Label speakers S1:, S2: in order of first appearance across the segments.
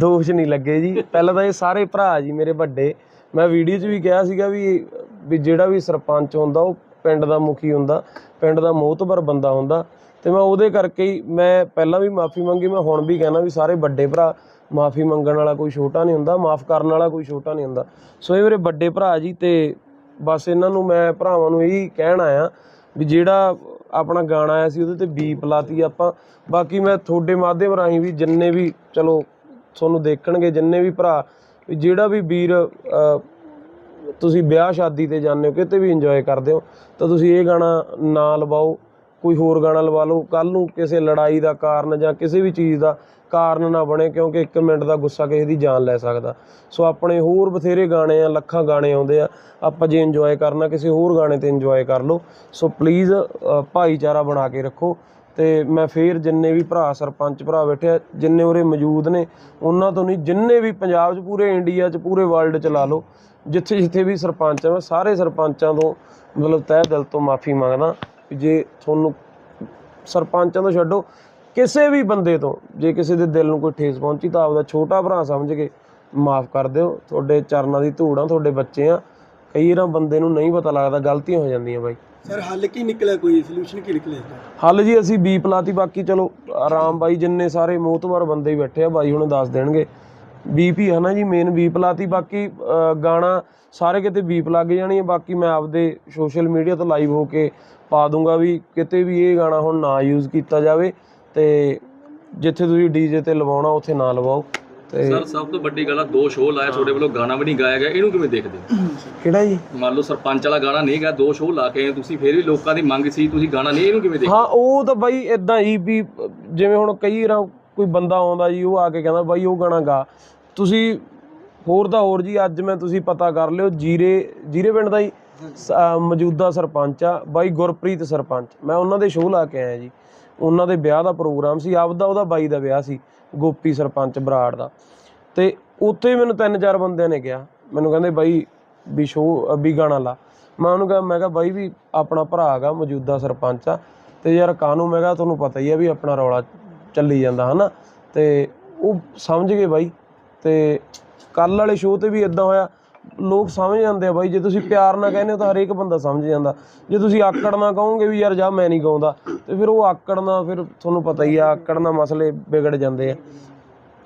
S1: ਦੋਸ਼ ਨਹੀਂ ਲੱਗੇ ਜੀ। ਪਹਿਲਾਂ ਤਾਂ ਇਹ ਸਾਰੇ ਭਰਾ ਜੀ ਮੇਰੇ ਵੱਡੇ। ਮੈਂ ਵੀਡੀਓ 'ਚ ਵੀ ਕਿਹਾ ਸੀਗਾ ਵੀ ਵੀ ਜਿਹੜਾ ਵੀ ਸਰਪੰਚ ਹੁੰਦਾ, ਉਹ ਪਿੰਡ ਦਾ ਮੁਖੀ ਹੁੰਦਾ, ਪਿੰਡ ਦਾ ਮੋਹਤਬਰ ਬੰਦਾ ਹੁੰਦਾ। ਤੇ ਮੈਂ ਉਹਦੇ ਕਰਕੇ ਹੀ ਮੈਂ ਪਹਿਲਾਂ ਵੀ ਮਾਫੀ ਮੰਗੀ, ਮੈਂ ਹੁਣ ਵੀ ਕਹਿਣਾ ਵੀ ਸਾਰੇ ਵੱਡੇ ਭਰਾ ਮਾਫੀ ਮੰਗਣ ਵਾਲਾ ਕੋਈ ਛੋਟਾ ਨਹੀਂ ਹੁੰਦਾ, ਮਾਫ ਕਰਨ ਵਾਲਾ ਕੋਈ ਛੋਟਾ ਨਹੀਂ ਹੁੰਦਾ। ਸੋ ਇਹ ਮੇਰੇ ਵੱਡੇ ਭਰਾ ਜੀ ਤੇ ਬਸ ਇਹਨਾਂ ਨੂੰ ਮੈਂ ਭਰਾਵਾਂ ਨੂੰ ਇਹੀ ਕਹਿਣ ਆਇਆ ਵੀ ਜਿਹੜਾ ਆਪਣਾ ਗਾਣਾ ਆਇਆ ਸੀ ਉਹਦੇ ਤੇ ਬੀਪ ਲਾਤੀ ਆਪਾਂ। ਬਾਕੀ ਮੈਂ ਤੁਹਾਡੇ ਮਾਧਿਅਮ ਰਾਹੀਂ ਵੀ ਜਿੰਨੇ ਵੀ, ਚਲੋ, ਤੁਹਾਨੂੰ ਦੇਖਣਗੇ ਜਿੰਨੇ ਵੀ ਭਰਾ, ਵੀ ਜਿਹੜਾ ਵੀ ਵੀਰ ਤੁਸੀਂ ਵਿਆਹ ਸ਼ਾਦੀ ਤੇ ਜਾਂਦੇ ਹੋ, ਕਿਤੇ ਵੀ ਇੰਜੋਏ ਕਰਦੇ ਹੋ, ਤਾਂ ਤੁਸੀਂ ਇਹ ਗਾਣਾ ਨਾ ਲਵਾਓ। ਕੋਈ ਹੋਰ ਗਾਣਾ ਲਵਾ ਲਓ ਕੱਲ ਨੂੰ ਕਿਸੇ ਲੜਾਈ ਦਾ ਕਾਰਨ ਜਾਂ ਕਿਸੇ ਵੀ ਚੀਜ਼ ਦਾ ਕਾਰਨ ਨਾ ਬਣੇ, ਕਿਉਂਕਿ 1 ਮਿੰਟ ਦਾ ਗੁੱਸਾ ਕਿਸੇ ਦੀ ਜਾਨ ਲੈ ਸਕਦਾ। ਸੋ ਆਪਣੇ ਹੋਰ ਬਥੇਰੇ ਗਾਣੇ ਆ, ਲੱਖਾਂ ਗਾਣੇ ਆਉਂਦੇ ਆ, ਆਪਾਂ ਜੇ ਇੰਜੋਏ ਕਰਨਾ, ਕਿਸੇ ਹੋਰ ਗਾਣੇ ਤੇ ਇੰਜੋਏ ਕਰ ਲਓ। ਸੋ ਪਲੀਜ਼ ਭਾਈਚਾਰਾ ਬਣਾ ਕੇ ਰੱਖੋ ਤੇ ਮੈਂ ਫੇਰ ਜਿੰਨੇ ਵੀ ਭਰਾ ਸਰਪੰਚ ਭਰਾ ਬੈਠੇ ਆ, ਜਿੰਨੇ ਉਰੇ ਮੌਜੂਦ ਨੇ, ਉਹਨਾਂ ਤੋਂ ਨਹੀਂ, ਜਿੰਨੇ ਵੀ ਪੰਜਾਬ 'ਚ, ਪੂਰੇ ਇੰਡੀਆ 'ਚ, ਪੂਰੇ ਵਰਲਡ 'ਚ ਲਾ ਲਓ। ਜਿੱਥੇ ਜਿੱਥੇ ਵੀ ਸਰਪੰਚ ਆ, ਮੈਂ ਸਾਰੇ ਸਰਪੰਚਾਂ ਤੋਂ ਮਤਲਬ ਤਹਿ ਦਿਲ ਤੋਂ ਮਾਫੀ ਮੰਗਦਾ। ਜੇ ਤੁਹਾਨੂੰ ਸਰਪੰਚਾਂ ਤੋਂ ਛੱਡੋ ਕਿਸੇ ਵੀ ਬੰਦੇ ਤੋਂ ਜੇ ਕਿਸੇ ਦੇ ਦਿਲ ਨੂੰ ਕੋਈ ਠੇਸ ਪਹੁੰਚੀ ਤਾਂ ਆਪਦਾ ਛੋਟਾ ਭਰਾ ਸਮਝ ਕੇ ਮਾਫ ਕਰ ਦਿਓ। ਤੁਹਾਡੇ ਚਰਨਾਂ ਦੀ ਧੂੜ ਆ ਤੁਹਾਡੇ ਬੱਚੇ ਆ। ਕਈ ਵਾਰ ਬੰਦੇ ਨੂੰ ਨਹੀਂ ਪਤਾ ਲੱਗਦਾ ਗਲਤੀਆਂ ਹੋ ਜਾਂਦੀਆਂ ਬਾਈ।
S2: ਸਰ ਹੱਲ ਕੀ ਨਿਕਲਿਆ ਕੋਈ? ਸੋਲੂਸ਼ਨ ਕੀ ਨਿਕਲਿਆ
S1: ਹੱਲ ਜੀ ਅਸੀਂ ਬੀਪ ਲਾਤੀ ਬਾਕੀ ਚਲੋ ਆਰਾਮ ਬਾਈ ਜਿੰਨੇ ਸਾਰੇ ਮੋਤਬਰ ਬੰਦੇ ਬੈਠੇ ਆ ਬਾਈ ਹੁਣ ਦੱਸ ਦੇਣਗੇ। ਬੀਪ ਹੀ ਨਾ ਜੀ ਮੇਨ ਬੀਪ ਲਾਤੀ ਬਾਕੀ ਗਾਣਾ ਸਾਰੇ ਕਿਤੇ ਬੀਪ ਲੱਗ ਜਾਣੀ ਹੈ ਬਾਕੀ ਮੈਂ ਆਪਦੇ ਸੋਸ਼ਲ ਮੀਡੀਆ ਤੋਂ ਲਾਈਵ ਹੋ ਕੇ ਪਾ ਦੂੰਗਾ ਵੀ ਕਿਤੇ ਵੀ ਇਹ ਗਾਣਾ ਹੁਣ ਨਾ ਯੂਜ਼ ਕੀਤਾ ਜਾਵੇ ਤੇ ਜਿੱਥੇ ਤੁਸੀਂ ਡੀਜੇ ਤੇ ਲਵਾਉਣਾ ਉੱਥੇ ਨਾ ਲਵਾਓ ਤੇ
S3: ਸਰ ਸਭ ਤੋਂ ਵੱਡੀ ਗੱਲ ਆ ਦੋ ਸ਼ੋਅ ਲਾਏ ਤੁਹਾਡੇ ਵੱਲੋਂ ਗਾਣਾ ਵੀ ਨਹੀਂ ਗਾਇਆ ਗਿਆ ਇਹਨੂੰ ਕਿਵੇਂ ਦੇਖਦੇ ਹੋ?
S1: ਕਿਹੜਾ ਜੀ?
S3: ਮੰਨ ਲਓ ਸਰਪੰਚ ਵਾਲਾ ਗਾਣਾ ਨਹੀਂ ਗਾ ਦੋ ਸ਼ੋਅ ਲਾ ਕੇ ਆਏ ਤੁਸੀਂ ਫਿਰ ਵੀ ਲੋਕਾਂ ਦੀ ਮੰਗ ਸੀ ਤੁਸੀਂ ਗਾਣਾ ਨਹੀਂ ਇਹਨੂੰ ਕਿਵੇਂ ਦੇਖਦੇ
S1: ਹਾਂ? ਉਹ ਤਾਂ ਬਾਈ ਇਦਾਂ ਹੀ ਵੀ ਜਿਵੇਂ ਹੁਣ ਕਈ ਵਾਰ ਕੋਈ ਬੰਦਾ ਆਉਂਦਾ ਜੀ ਉਹ ਆ ਕੇ ਕਹਿੰਦਾ ਬਾਈ ਉਹ ਗਾਣਾ ਗਾ। ਤੁਸੀਂ ਹੋਰ ਤਾਂ ਹੋਰ ਜੀ, ਅੱਜ ਮੈਂ ਤੁਸੀਂ ਪਤਾ ਕਰ ਲਿਓ, ਜੀਰੇ ਜੀਰੇ ਪਿੰਡ ਦਾ ਹੀ ਸ- ਮੌਜੂਦਾ ਸਰਪੰਚ ਆ, ਬਾਈ ਗੁਰਪ੍ਰੀਤ ਸਰਪੰਚ। ਮੈਂ ਉਹਨਾਂ ਦੇ ਸ਼ੋਅ ਲਾ ਕੇ ਆਇਆ ਜੀ। ਉਹਨਾਂ ਦੇ ਵਿਆਹ ਦਾ ਪ੍ਰੋਗਰਾਮ ਸੀ, ਆਪਦਾ ਉਹਦਾ ਬਾਈ ਦਾ ਵਿਆਹ ਸੀ, ਗੋਪੀ ਸਰਪੰਚ ਬਰਾੜ ਦਾ। ਤੇ ਉੱਥੇ ਮੈਨੂੰ ਤਿੰਨ ਚਾਰ ਬੰਦਿਆਂ ਨੇ ਕਿਹਾ, ਮੈਨੂੰ ਕਹਿੰਦੇ ਬਾਈ ਵੀ ਸ਼ੋਅ ਵੀ ਗਾਣਾ ਲਾ। ਮੈਂ ਉਹਨੂੰ ਕਿਹਾ, ਮੈਂ ਕਿਹਾ ਬਾਈ ਵੀ ਆਪਣਾ ਭਰਾ ਹੈਗਾ, ਮੌਜੂਦਾ ਸਰਪੰਚ ਆ। ਤੇ ਯਾਰ ਕਾਨੂੰ ਮੈਂ ਕਿਹਾ ਤੁਹਾਨੂੰ ਪਤਾ ਹੀ ਆ ਵੀ ਆਪਣਾ ਰੌਲਾ ਚੱਲੀ ਜਾਂਦਾ, ਹਨਾ? ਤੇ ਉਹ ਸਮਝ ਗਏ ਬਾਈ। ਤੇ ਕੱਲ ਵਾਲੇ ਸ਼ੋਅ ਤੇ ਵੀ ਇਦਾਂ ਹੋਇਆ। ਲੋਕ ਸਮਝ ਜਾਂਦੇ ਆ ਬਾਈ ਜੇ ਤੁਸੀਂ ਪਿਆਰ ਨਾਲ ਕਹਿੰਦੇ ਹੋ ਤਾਂ ਹਰੇਕ ਬੰਦਾ ਸਮਝ ਜਾਂਦਾ। ਜੇ ਤੁਸੀਂ ਆਕੜ ਨਾਲ ਕਹੋਗੇ ਵੀ ਯਾਰ ਜਾ ਮੈਂ ਨਹੀਂ ਗਾਉਂਦਾ ਤੇ ਫਿਰ ਉਹ ਆਕੜ ਨਾਲ ਫਿਰ ਤੁਹਾਨੂੰ ਪਤਾ ਹੀ ਆ ਆਕੜ ਨਾਲ ਮਸਲੇ ਵਿਗੜ ਜਾਂਦੇ ਆ।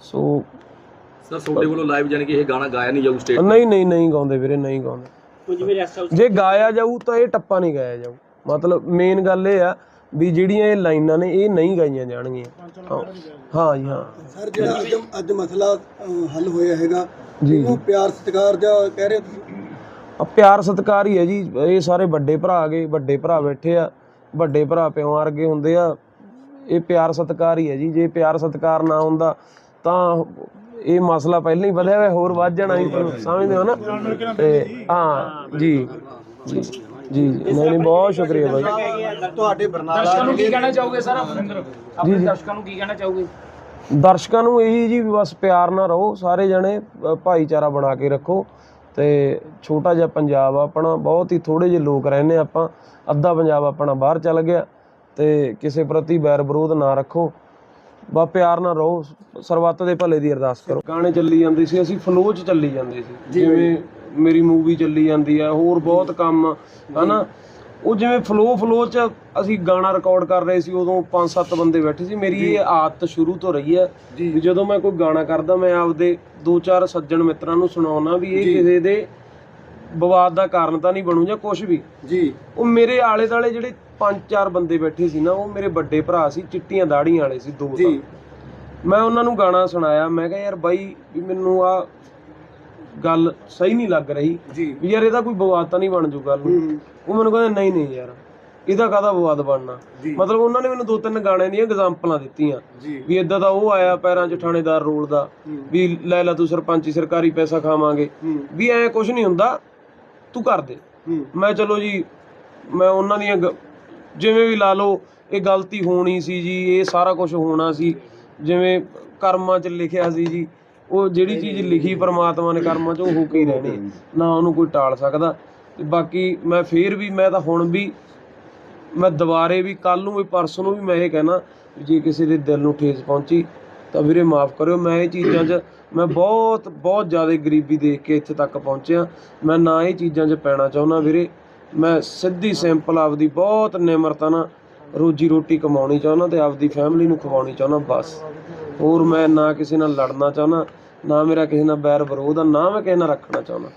S1: ਸੋ
S3: ਸਰ ਤੁਹਾਡੇ ਵੱਲੋਂ ਲਾਈਵ ਜਾਨੀ ਕਿ ਇਹ ਗਾਣਾ ਗਾਇਆ ਨਹੀਂ ਜਾਊ ਸਟੇਟ
S1: ਨਹੀਂ ਨਹੀਂ ਨਹੀਂ ਗਾਉਂਦੇ ਵੀਰੇ ਨਹੀਂ ਗਾਉਂਦੇ। ਜੇ ਗਾਇਆ ਜਾਊ ਤਾਂ ਇਹ ਟੱਪਾ ਨਹੀਂ ਗਾਇਆ ਜਾਊ। ਮਤਲਬ ਮੇਨ ਗੱਲ ਇਹ ਆ ਵੀ ਜਿਹੜੀਆਂ ਇਹ ਲਾਈਨਾਂ ਨੇ ਇਹ ਨਹੀਂ ਗਾਈਆਂ ਜਾਣਗੀਆਂ। ਹਾਂ- ਹਾਂ ਜੀ ਹਾਂ।
S2: ਸਰ ਜਿਹੜਾ ਅੱਜ ਅੱਜ ਮਸਲਾ ਹੱਲ ਹੋਇਆ ਹੈਗਾ
S1: ਜੀ।
S2: ਉਹ ਪਿਆਰ ਸਤਿਕਾਰ ਜਾਂ ਕਹਿ ਰਹੇ ਹੋ ਤੁਸੀਂ?
S1: ਆ ਪਿਆਰ ਸਤਿਕਾਰ ਹੀ ਹੈ ਜੀ। ਇਹ ਸਾਰੇ ਵੱਡੇ ਭਰਾ ਆ ਗਏ ਵੱਡੇ ਭਰਾ ਬੈਠੇ ਆ ਵੱਡੇ ਭਰਾ ਪਿਓ ਵਰਗੇ ਹੁੰਦੇ ਆ। ਇਹ ਪਿਆਰ ਸਤਿਕਾਰ ਹੀ ਹੈ ਜੀ। ਜੇ ਪਿਆਰ ਸਤਿਕਾਰ ਨਾ ਹੁੰਦਾ ਤਾਂ ਇਹ ਮਸਲਾ ਪਹਿਲਾਂ ਹੀ ਵਧਿਆ ਹੋਇਆ ਹੋਰ ਵੱਧ ਜਾਣਾ ਸੀ ਸਮਝਦੇ ਹੋ ਨਾ? ਤੇ ਹਾਂ ਜੀ। ਜੀ। ਜੀ ਨਹੀਂ ਨਹੀਂ ਬਹੁਤ ਸ਼ੁਕਰੀਆ ਬਾਈ।
S2: ਤੁਹਾਡੇ ਬਰਨਾਲਾ
S4: ਦਰਸ਼ਕਾਂ ਨੂੰ ਕੀ ਕਹਿਣਾ ਚਾਹੋਗੇ ਸਰ ਆਪਣੇ। ਦਰਸ਼ਕਾਂ ਨੂੰ ਕੀ ਕਹਿਣਾ ਚਾਹੋਗੇ?
S1: ਦਰਸ਼ਕਾਂ ਨੂੰ ਇਹੀ ਜੀ ਵੀ ਬਸ ਪਿਆਰ ਨਾਲ ਰਹੋ ਸਾਰੇ ਜਣੇ ਅ, ਭਾਈਚਾਰਾ ਬਣਾ ਕੇ ਰੱਖੋ ਤੇ ਛੋਟਾ ਜਿਹਾ ਪੰਜਾਬ ਆ ਆਪਣਾ ਬਹੁਤ ਹੀ ਥੋੜੇ ਜਿਹੇ ਲੋਕ ਰਹਿੰਦੇ ਆਪਾਂ ਅੱਧਾ ਪੰਜਾਬ ਆਪਣਾ ਬਾਹਰ ਚੱਲ ਗਿਆ ਤੇ ਕਿਸੇ ਪ੍ਰਤੀ ਬੈਰ ਵਿਰੋਧ ਨਾ ਰੱਖੋ ਬਾ ਪਿਆਰ ਨਾਲ ਰਹੋ ਸਰਬੱਤ ਦੇ ਭਲੇ ਦੀ ਅਰਦਾਸ ਕਰੋ। ਗਾਣੇ ਚੱਲੀ ਜਾਂਦੇ ਸੀ ਅਸੀਂ ਫਲੋ 'ਚ ਚੱਲੀ ਜਾਂਦੇ ਸੀ ਜਿਵੇਂ ਮੇਰੀ ਮੂਵੀ ਚੱਲੀ ਜਾਂਦੀ ਆ ਹੋਰ ਬਹੁਤ ਕੰਮ ਹਨਾ? ਉਹ ਜਿਵੇਂ ਫਲੋ ਫਲੋ 'ਚ ਅਸੀਂ ਗਾਣਾ ਰਿਕਾਰਡ ਕਰ ਰਹੇ ਸੀ ਉਦੋਂ ਪੰਜ ਸੱਤ ਬੰਦੇ ਬੈਠੇ ਸੀ। ਮੇਰੀ ਇਹ ਆਦਤ ਸ਼ੁਰੂ ਤੋਂ ਰਹੀ ਹੈ ਵੀ ਜਦੋਂ ਮੈਂ ਕੋਈ ਗਾਣਾ ਕਰਦਾ ਮੈਂ ਆਪਦੇ ਦੋ ਚਾਰ ਸੱਜਣ ਮਿੱਤਰਾਂ ਨੂੰ ਸੁਣਾਉਣਾ ਵੀ ਇਹ ਕਿਸੇ ਦੇ ਵਿਵਾਦ ਦਾ ਕਾਰਨ ਤਾਂ ਨਹੀਂ ਬਣੂ ਜਾਂ ਕੁਝ ਵੀ।
S2: ਜੀ।
S1: ਉਹ ਮੇਰੇ ਆਲੇ ਦਾਲੇ ਜਿਹੜੇ ਪੰਜ ਚਾਰ ਬੰਦੇ ਬੈਠੇ ਸੀ ਨਾ ਉਹ ਮੇਰੇ ਵੱਡੇ ਭਰਾ ਸੀ ਚਿੱਟੀਆਂ ਦਾੜੀਆਂ ਵਾਲੇ ਸੀ ਦੋ ਤਾਂ। ਮੈਂ ਉਹਨਾਂ ਨੂੰ ਗਾਣਾ ਸੁਣਾਇਆ ਮੈਂ ਕਿਹਾ ਯਾਰ ਬਾਈ ਵੀ ਮੈਨੂੰ ਆ ਗੱਲ ਸਹੀ ਨਹੀਂ ਲੱਗ ਰਹੀ।
S2: ਜੀ।
S1: ਵੀ ਯਾਰ ਇਹਦਾ ਕੋਈ ਵਿਵਾਦ ਤਾਂ ਨਹੀਂ ਬਣ ਜੂ ਗੱਲ ਉਹ ਮੈਨੂੰ ਕਹਿੰਦੇ ਨਹੀਂ ਨਹੀਂ ਯਾਰ ਇਹਦਾ ਕਾਹਦਾ ਵਿਵਾਦ ਬਣਨਾ। ਮਤਲਬ ਉਹਨਾਂ ਨੇ ਮੈਨੂੰ ਦੋ ਤਿੰਨ ਗਾਣੇ ਦੀਆਂ ਐਗਜ਼ਾਮਪਲਾਂ ਦਿੱਤੀਆਂ। ਵੀ ਇਦਾਂ ਦਾ ਉਹ ਆਇਆ ਪੈਰਾਂ 'ਚ ਥਾਣੇਦਾਰ ਰੋਲ ਦਾ। ਵੀ ਲੈ ਲੈ ਤੂੰ ਸਰਪੰਚੀ ਸਰਕਾਰੀ ਪੈਸਾ ਖਾਵਾਂਗੇ। ਵੀ ਐ ਕੁਝ ਨਹੀਂ ਹੁੰਦਾ ਤੂੰ ਕਰ ਦੇ। ਮੈਂ ਚਲੋ ਜੀ ਮੈਂ ਉਹਨਾਂ ਦੀਆਂ ਜਿਵੇਂ ਵੀ ਲਾ ਲਓ ਇਹ ਗਲਤੀ ਹੋਣੀ ਸੀ ਜੀ ਇਹ ਸਾਰਾ ਕੁਝ ਹੋਣਾ ਸੀ। ਜਿਵੇਂ ਕਰਮਾਂ 'ਚ ਲਿਖਿਆ ਸੀ ਜੀ। ਉਹ ਜਿਹੜੀ ਚੀਜ਼ ਲਿਖੀ ਪਰਮਾਤਮਾ ਨੇ ਕਰਮਾਂ 'ਚ ਉਹ ਹੋ ਕੇ ਹੀ। ਰਹਿਣੀ ਹੈ। ਨਾ ਉਹਨੂੰ ਕੋਈ ਟਾਲ ਸਕਦਾ। ਤੇ ਬਾਕੀ ਮੈਂ ਫੇਰ ਵੀ ਮੈਂ ਤਾਂ ਹੁਣ ਵੀ ਮੈਂ ਦੁਬਾਰੇ ਵੀ ਕੱਲ ਨੂੰ ਵੀ ਪਰਸੋਂ ਨੂੰ ਵੀ ਮੈਂ ਇਹ ਕਹਿਣਾ ਵੀ ਜੇ ਕਿਸੇ ਦੇ ਦਿਲ ਨੂੰ ਠੇਸ ਪਹੁੰਚੀ ਤਾਂ ਵੀਰੇ ਮਾਫ ਕਰਿਓ ਮੈਂ ਇਹ ਚੀਜ਼ਾਂ 'ਚ ਮੈਂ ਬਹੁਤ ਬਹੁਤ ਜ਼ਿਆਦਾ ਗਰੀਬੀ ਦੇਖ ਕੇ ਇੱਥੇ ਤੱਕ ਪਹੁੰਚਿਆ। ਮੈਂ ਨਾ ਇਹ ਚੀਜ਼ਾਂ 'ਚ ਪੈਣਾ ਚਾਹੁੰਦਾ ਵੀਰੇ। ਮੈਂ ਸਿੱਧੀ ਸਿੰਪਲ ਆਪਦੀ ਬਹੁਤ ਨਿਮਰਤਾ ਨਾਲ ਰੋਜੀ ਰੋਟੀ ਕਮਾਉਣੀ ਚਾਹੁੰਦਾ ਤੇ ਆਪਦੀ ਫੈਮਿਲੀ ਨੂੰ ਖਵਾਉਣੀ ਚਾਹੁੰਦਾ ਬਸ। ਹੋਰ ਮੈਂ ਨਾ ਕਿਸੇ ਨਾਲ ਲੜਨਾ ਚਾਹੁੰਦਾ। ਨਾ ਮੇਰਾ ਕਿਸੇ ਨਾਲ ਬੈਰ ਵਿਰੋਧ ਆ ਨਾ ਮੈਂ ਕਿਸੇ ਨਾਲ ਰੱਖਣਾ ਚਾਹੁੰਦਾ।